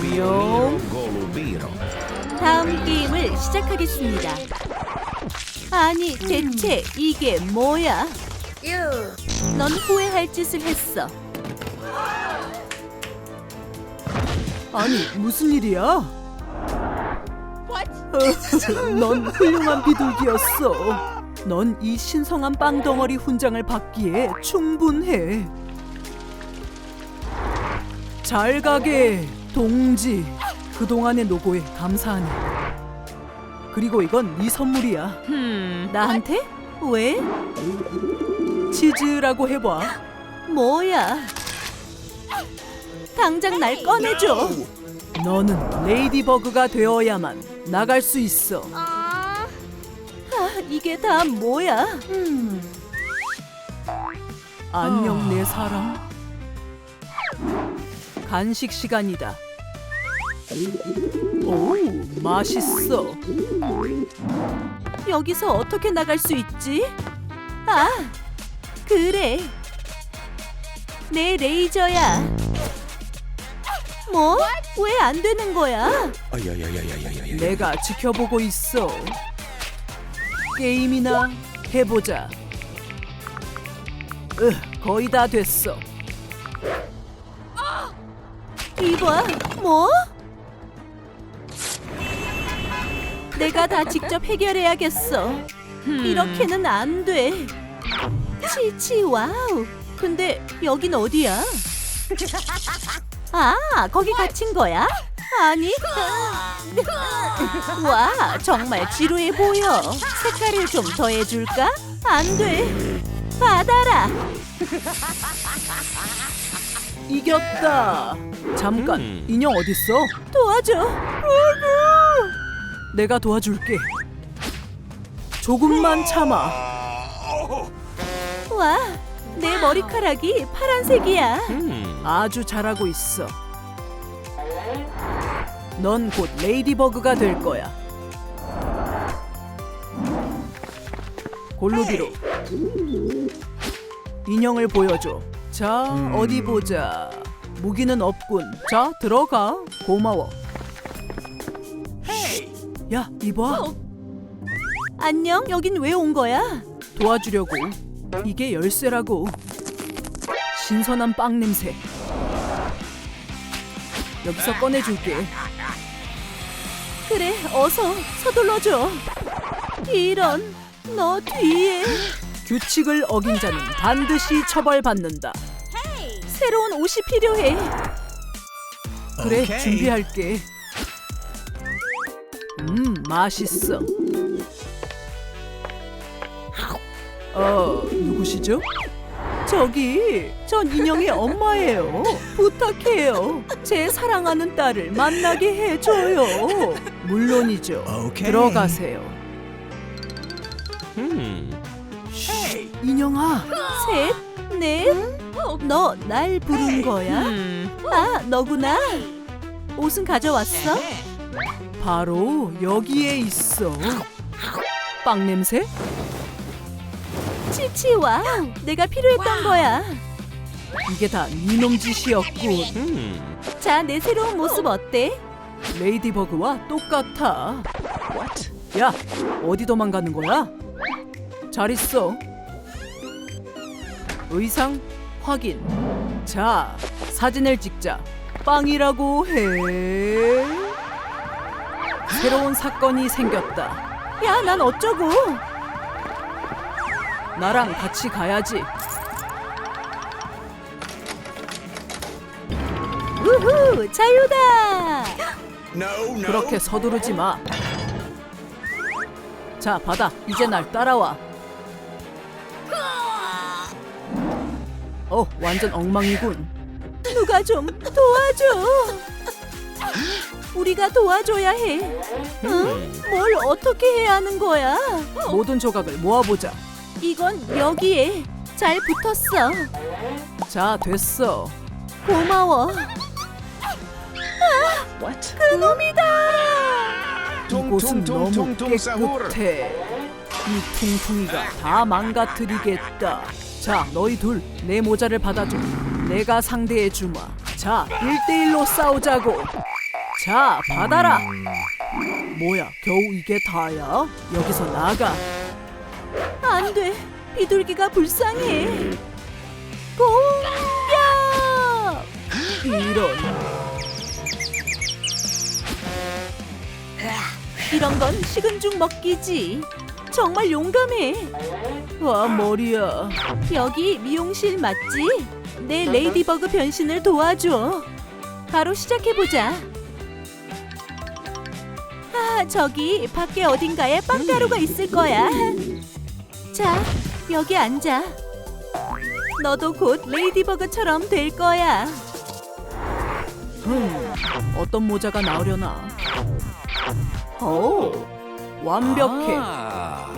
Golubiro. 다음 게임을 시작하겠습니다. 아니, 대체 이게 뭐야? 넌 후회할 짓을 했어. 아니 무슨 일이야? 넌 훌륭한 비둘기였어. 넌 이 신성한 빵 덩어리 훈장을 받기에 충분해. 잘 가게 동지. 그동안의 노고에 감사하네. 그리고 이건 네 선물이야. 나한테? 왜? 치즈라고 해봐. 뭐야? 당장 날 꺼내줘. 너는 레이디버그가 되어야만 나갈 수 있어. 아, 이게 다 뭐야? 안녕 내 사랑. 간식 시간이다. 오, 맛있어. 여기서 어떻게 나갈 수 있지? 아, 그래. 내 레이저야. 뭐? 왜 안 되는 거야? 내가 지켜보고 있어. 게임이나 해보자. 으, 거의 다 됐어. 이봐, 뭐? 내가 다 직접 해결해야겠어. 이렇게는 안 돼. 치치 와우. 근데 여긴 어디야? 아, 거기 갇힌 거야? 아니. 와, 정말 지루해 보여. 색깔을 좀 더해줄까? 안 돼. 받아라. 이겼다. 잠깐, 음. 인형 어딨어? 도와줘. 내가 도와줄게. 조금만 참아. 와, 내 머리카락이 파란색이야. Hmm. 아주 잘하고 있어. 넌 곧 레이디버그가 될 거야. 골루비로 인형을 보여줘. 자, 어디 보자. 무기는 없군. 자, 들어가. 고마워. 야, 이봐. 안녕, 여긴 왜 온 거야? 도와주려고. 이게 열쇠라고. 신선한 빵 냄새. 여기서 꺼내줄게. 그래, 어서 서둘러줘. 이런, 너 뒤에 규칙을 어긴 자는 반드시 처벌받는다. 새로운 옷이 필요해. 그래, 오케이. 준비할게. 음, 맛있어. 어, 누구시죠? 저기, 전 인형의 엄마예요. 부탁해요. 제 사랑하는 딸을 만나게 해줘요. 물론이죠. 오케이. 들어가세요. Hmm. 인형아, 셋, 넷. 너 날 부른 거야? 아, 너구나. 옷은 가져왔어? 바로 여기에 있어. 빵 냄새? 치치 와. 내가 필요했던 거야. 이게 다 니놈 짓이었군. Hmm. 자, 내 새로운 모습 어때? 레이디버그와 똑같아. What? 야, 어디 도망가는 거야? 잘 있어. 의상 확인. 자, 사진을 찍자. 빵이라고 해. 새로운 사건이 생겼다. 야, 난 어쩌고? 나랑 같이 가야지. 우후, 자유다. No, no. 그렇게 서두르지 마. 자, 받아. 이제 날 따라와. 어, 완전 엉망이군. 누가 좀 도와줘. 우리가 도와줘야 해. 응? 뭘 어떻게 해야 하는 거야? 모든 조각을 모아보자. 이건 여기에 잘 붙었어. 자, 됐어. 고마워. 그놈이다. 이곳은 너무 퉁퉁퉁퉁퉁. 깨끗해. 이 퉁퉁이가 다 망가뜨리겠다. 자, 너희 둘 내 모자를 받아줘. 내가 상대해 주마. 자, 1대1로 싸우자고. 자, 받아라. 뭐야, 겨우 이게 다야? 여기서 나가. 안 돼. 비둘기가 불쌍해. 공격! 이런. 이런 건 식은 죽 먹기지. 정말 용감해. 와, 머리야. 여기 미용실 맞지? 내 레이디버그 변신을 도와줘. 바로 시작해보자. 아, 저기 밖에 어딘가에 빵가루가 있을 거야. 자, 여기 앉아. 너도 곧 레이디버그처럼 될 거야. 음, 어떤 모자가 나오려나? 오, 완벽해. Ah.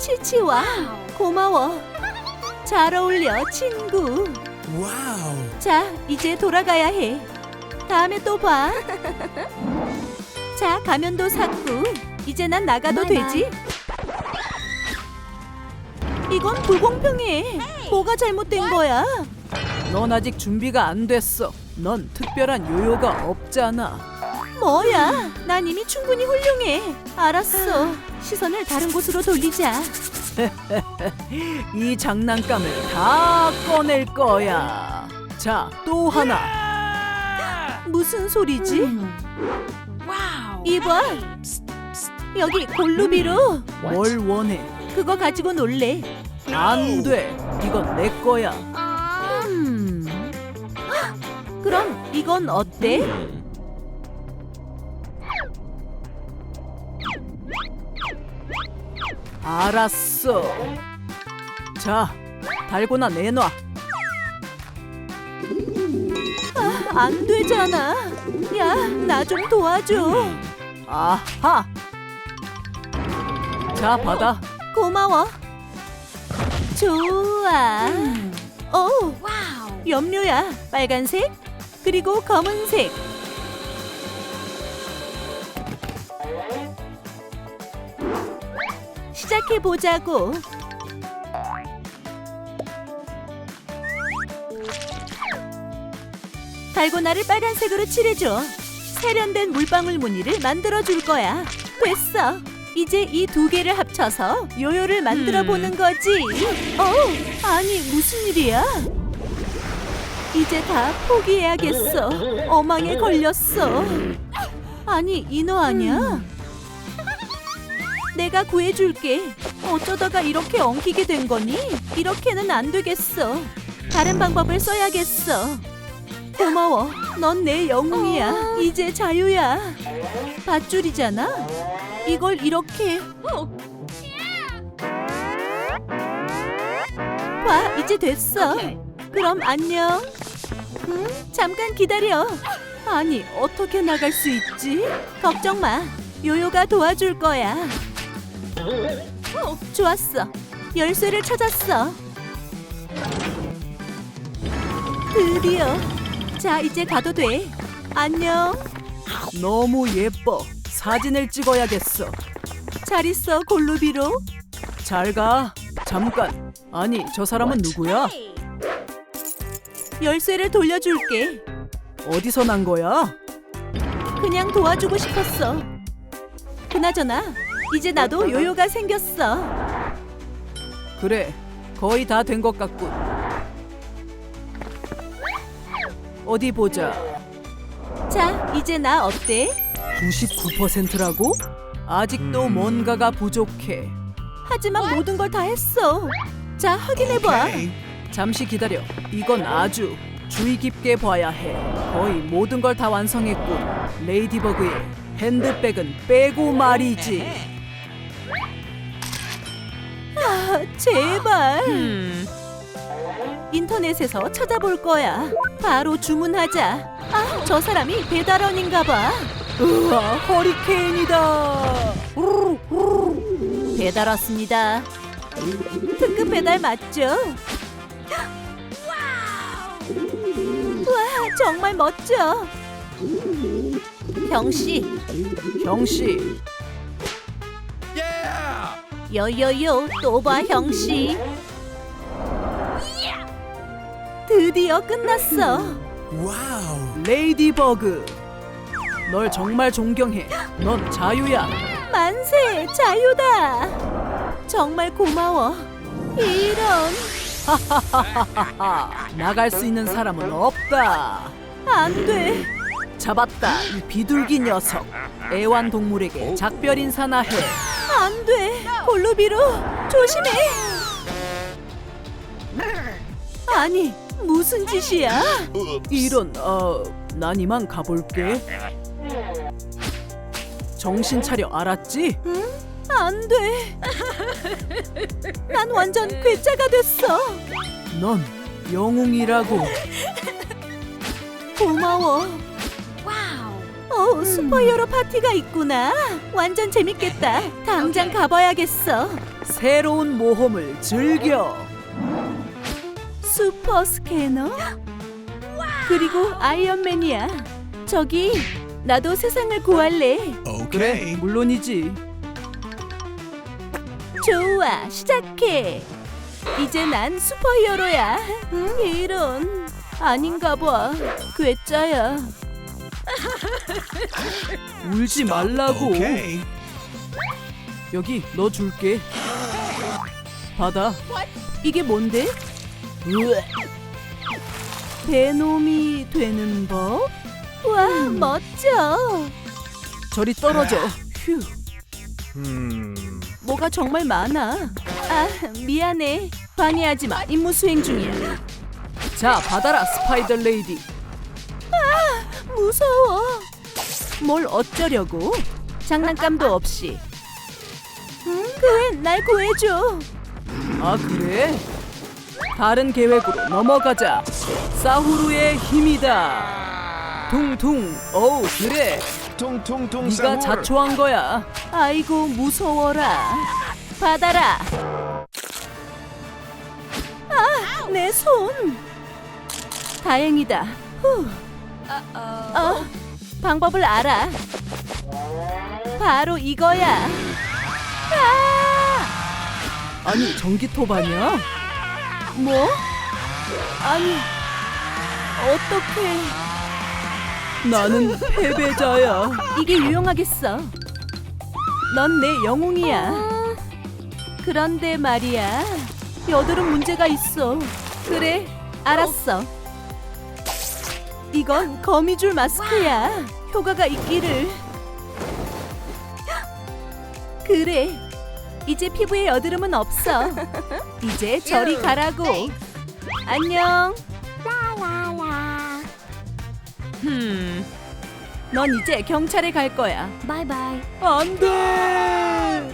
치치와 고마워. 잘 어울려, 친구. Wow. 자, 이제 돌아가야 해. 다음에 또 봐. 자, 가면도 샀고. 이제 난 나가도 되지? 이건 불공평해. 뭐가 잘못된 거야? 넌 아직 준비가 안 됐어. 넌 특별한 요요가 없잖아. 뭐야? 난 이미 충분히 훌륭해. 알았어. 시선을 다른 곳으로 돌리자. 이 장난감을 다 꺼낼 거야. 자, 또 하나. 무슨 소리지? 이봐. 여기 골루비로 뭘 원해? 그거 가지고 놀래. 안 돼. 이건 내 거야. 음. 그럼 이건 어때? 알았어. 자, 달고나 내놔. 안 되잖아. 야, 나 좀 도와줘. 아하. 자, 받아. 고마워. 좋아. 오, 염료야. 빨간색, 그리고 검은색. 시작해 보자고. 달고나를 빨간색으로 칠해줘. 세련된 물방울 무늬를 만들어 줄 거야. 됐어. 이제 이 두 개를 합쳐서 요요를 만들어 음. 보는 거지. 어, 아니 무슨 일이야? 이제 다 포기해야겠어. 어망에 걸렸어. 아니 인어 아니야? 내가 구해줄게. 어쩌다가 이렇게 엉키게 된 거니? 이렇게는 안 되겠어. 다른 방법을 써야겠어. 고마워. 넌 내 영웅이야. 이제 자유야. 밧줄이잖아. 이걸 이렇게. 봐, 이제 됐어. 그럼 안녕. 음, 잠깐 기다려. 아니, 어떻게 나갈 수 있지? 걱정 마. 요요가 도와줄 거야. 좋았어. 열쇠를 찾았어. 드디어. 자, 이제 가도 돼. 안녕. 너무 예뻐. 사진을 찍어야겠어. 잘 있어, 골루비로. 잘 가. 잠깐. 아니, 저 사람은 누구야? 열쇠를 돌려줄게. 어디서 난 거야? 그냥 도와주고 싶었어. 그나저나, 이제 나도 요요가 생겼어. 그래. 거의 다 된 것 같군. 어디 보자. 자, 이제 나 어때? 99%라고? 아직도 음. 뭔가가 부족해. 하지만 모든 걸 다 했어. 자, 확인해봐. Okay. 잠시 기다려. 이건 아주 주의 깊게 봐야 해. 거의 모든 걸 다 완성했군. 레이디버그의 핸드백은 빼고 말이지. 제발. 음, 인터넷에서 찾아볼 거야. 바로 주문하자. 아, 저 사람이 배달원인가 봐. 우와, 허리케인이다. 배달 왔습니다. 특급 배달 맞죠? 와, 정말 멋져. 병씨, 형씨, 여여여, 또 봐, 형씨. 드디어 끝났어. Wow. 레이디버그. 널 정말 존경해. 넌 자유야. 만세 자유다. 정말 고마워. 이런 아, 나갈 수 있는 사람은 없다. 안 돼. 잡았다. 이 비둘기 녀석. 애완동물에게 작별 인사나 해. 안 돼. 골루비로 조심해. 아니 무슨 짓이야? 이런 어, 난 이만 가볼게. 정신 차려 알았지? 응? 안 돼. 난 완전 괴짜가 됐어. 넌 영웅이라고. 고마워. 어, 슈퍼히어로 파티가 있구나. 완전 재밌겠다. 당장 가봐야겠어. 새로운 모험을 즐겨. 슈퍼 스캐너? 그리고 아이언맨이야. 저기 나도 세상을 구할래. 그래, Okay. 물론이지. 좋아, 시작해. 이제 난 슈퍼히어로야. 음, 이런 아닌가 봐. 괴짜야. 울지 말라고. Okay. 여기 너 줄게. 받아. 이게 뭔데? 베놈이 되는 법? 와, 멋져. 저리 떨어져. 휴. Hmm. 뭐가 정말 많아. 아, 미안해. 방해하지 마. 임무 수행 중이야. 자, 받아라, 스파이더 레이디. 무서워. 뭘 어쩌려고? 장난감도 없이. 응? 그래, 날 구해줘. 아, 그래? 다른 계획으로 넘어가자. 사후루의 힘이다. 퉁퉁. 어우, 그래. Tung 네가. 자초한 거야. 아이고, 무서워라. 받아라. 아, 내 손. 다행이다. 후. 어, 방법을 알아. 바로 이거야. 아! 아니, 전기톱 아니야? 뭐? 아니, 어떻게 나는 패배자야. 이게 유용하겠어? 넌 내 영웅이야. 그런데 말이야, 여드름 문제가 있어. 그래, 알았어. 이건 거미줄 마스크야. 효과가 있기를. 그래, 이제 피부에 여드름은 없어. 이제 저리 가라고. 안녕. 흠. 넌 이제 경찰에 갈 거야. 바이바이. 안 돼.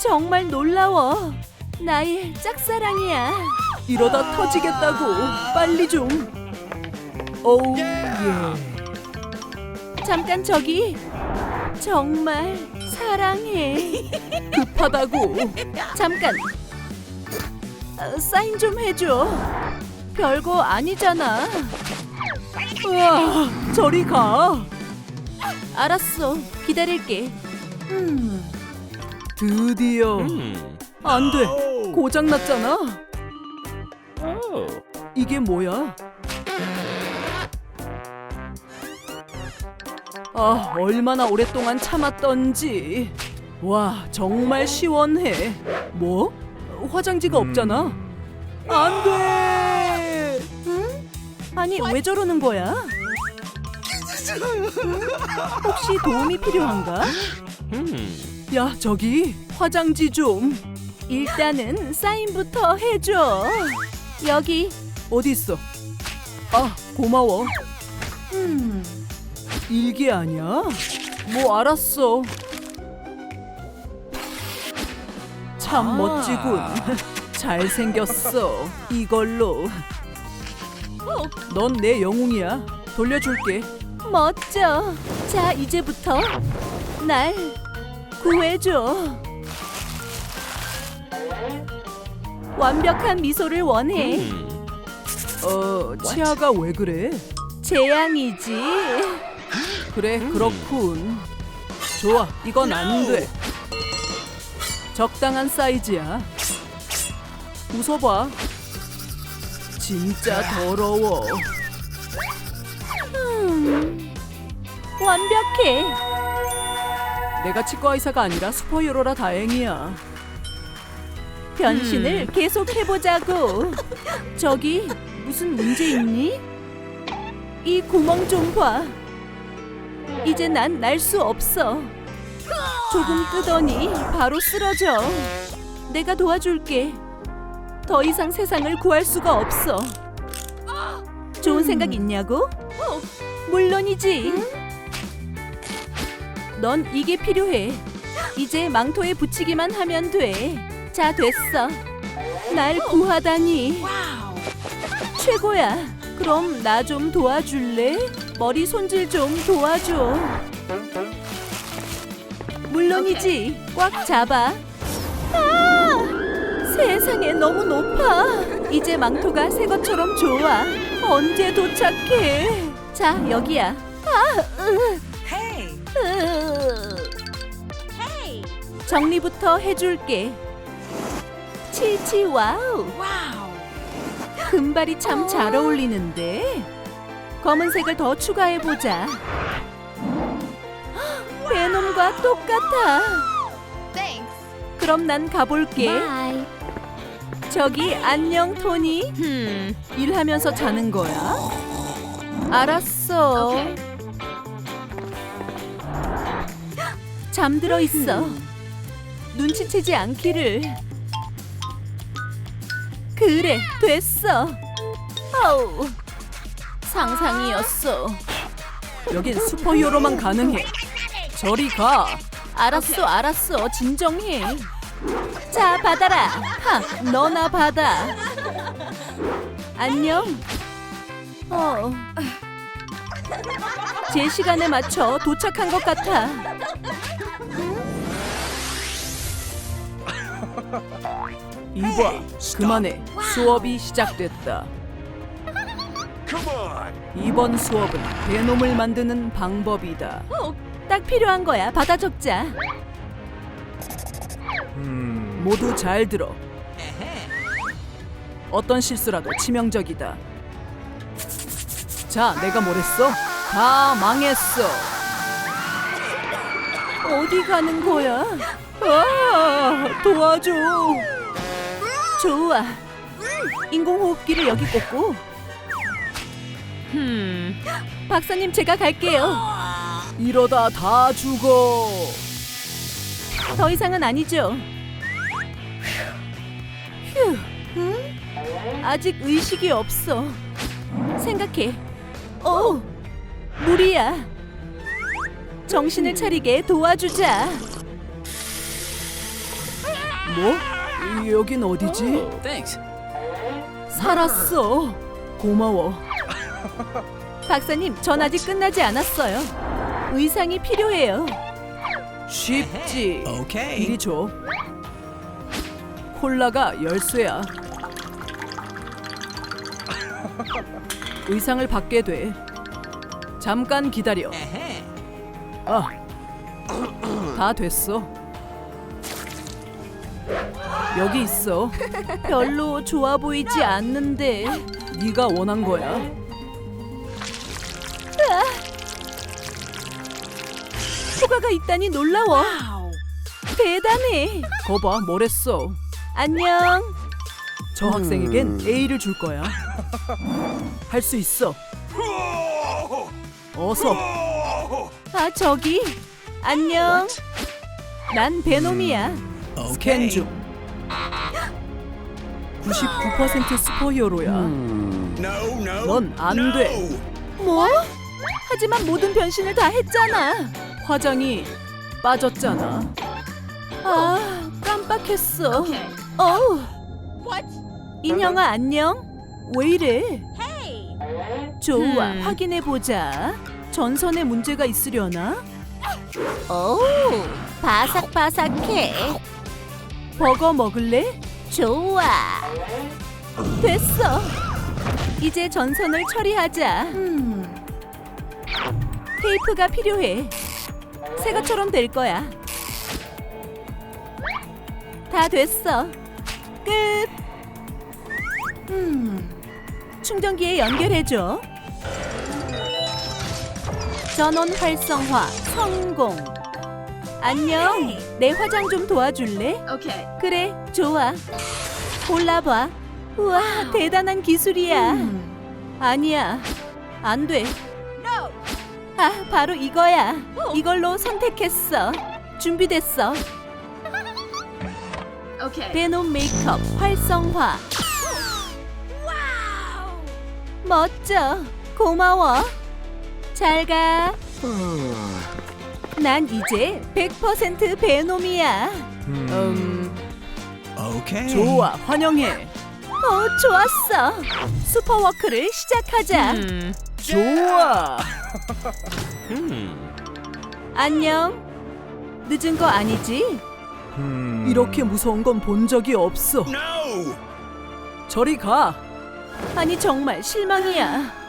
정말 놀라워. 나의 짝사랑이야. 이러다 터지겠다고. 빨리 좀. 오우 예. 잠깐 저기. 정말 사랑해. 급하다고. 잠깐. 어, 사인 좀 해줘. 별거 아니잖아. 우와, 저리 가. 알았어. 기다릴게. 음. 드디어. 안 돼. 고장 났잖아. 이게 뭐야? 아, 얼마나 오랫동안 참았던지. 와, 정말 시원해. 뭐? 화장지가 없잖아. 안 돼. 응? 아니 왜 저러는 거야? 응? 혹시 도움이 필요한가? 야, 저기 화장지 좀. 일단은 사인부터 해줘. 여기. 어디 있어? 아, 고마워. 음. 일기 아니야? 뭐 알았어. 참 아. 멋지군. 잘 생겼어. 이걸로. 넌 내 영웅이야. 돌려줄게. 멋져. 자, 이제부터 날 구해줘. 완벽한 미소를 원해. 어, 치아가 왜 그래? 재앙이지. 그래, 그렇군. 좋아, 이건 안 돼. 적당한 사이즈야. 웃어봐. 진짜 더러워. 음, 완벽해. 내가 치과 의사가 아니라 슈퍼히어로라 다행이야. 변신을 계속 해보자고. 저기 무슨 문제 있니? 이 구멍 좀 봐. 이제 난 날 수 없어. 조금 끄더니 바로 쓰러져. 내가 도와줄게. 더 이상 세상을 구할 수가 없어. 좋은 생각 있냐고? 물론이지. 넌 이게 필요해. 이제 망토에 붙이기만 하면 돼. 자, 됐어. 날 구하다니. 최고야. 그럼 나 좀 도와줄래? 머리 손질 좀 도와줘. 물론이지. 꽉 잡아. 아! 세상에 너무 높아. 이제 망토가 새 것처럼 좋아. 언제 도착해? 자, 여기야. 아, 으. 으. 정리부터 해줄게. 치치 와우. 금발이 참 잘 어울리는데. 검은색을 더 추가해 보자. 베놈과 똑같아. 그럼 난 가볼게. 저기 안녕 토니. 일하면서 자는 거야? 알았어. 잠들어 있어. 눈치채지 않기를. 그래, 됐어. 아우, 상상이었어. 여긴 슈퍼히어로만 가능해. 저리 가. 알았어, 알았어. 진정해. 자, 받아라. 하, 너나 받아. 안녕. 어. 제 시간에 맞춰 도착한 것 같아. 이봐, 그만해. 수업이 시작됐다. 이번 수업은 베놈을 만드는 방법이다. 딱 필요한 거야. 받아 적자. Hmm. 모두 잘 들어. 어떤 실수라도 치명적이다. 자, 내가 뭐랬어? 다 망했어. 어디 가는 거야? 아, 도와줘. 좋아. 인공호흡기를 여기 꽂고. 흠. 박사님 제가 갈게요. 이러다 다 죽어. 더 이상은 아니죠. 휴. 응? 아직 의식이 없어. 생각해. 어. 무리야. 정신을 차리게 도와주자. 뭐? 여긴 어디지? Thanks. 살았어. 고마워. 박사님, 전 아직 끝나지 않았어요. 의상이 필요해요. 쉽지. 이리 줘. 콜라가 열쇠야. 의상을 받게 돼. 잠깐 기다려. 아, 다 됐어. 여기 있어. 별로 좋아 보이지 않는데. 네가 원한 거야. 효과가 있다니 놀라워. 대단해. 거봐, 뭐랬어. 안녕. 저 학생에겐 A를 줄 거야. 할 수 있어. 어서. 아, 저기. 안녕. 난 베놈이야. 스캔. 중. 99% 슈퍼히어로야. 넌 안 돼. 뭐? 하지만 모든 변신을 다 했잖아. 화장이 빠졌잖아. 아, 깜빡했어. 어우. 인형아 안녕. 왜 이래? 좋아, 음. 확인해 보자. 전선에 문제가 있으려나? 오, 바삭바삭해. 버거 먹을래? 좋아. 됐어. 이제 전선을 처리하자. 테이프가 필요해. 새 것처럼 될 거야. 다 됐어. 끝. 음, 충전기에 연결해줘. 전원 활성화 성공. 안녕. 내 화장 좀 도와줄래? Okay. 그래, 좋아. 골라봐. 우와, 대단한 기술이야. 아니야, 안 돼. 아, 바로 이거야. 이걸로 선택했어. 준비됐어. Okay. 베놈 메이크업 활성화. 멋져. 고마워. 잘 가. 난 이제 100% 베놈이야. 음, Okay. 좋아, 환영해. 어, 좋았어. 슈퍼워크를 시작하자. 음, 좋아. 안녕. 늦은 거 아니지? Hmm. 이렇게 무서운 건 본 적이 없어. No. 저리 가. 아니 정말 실망이야.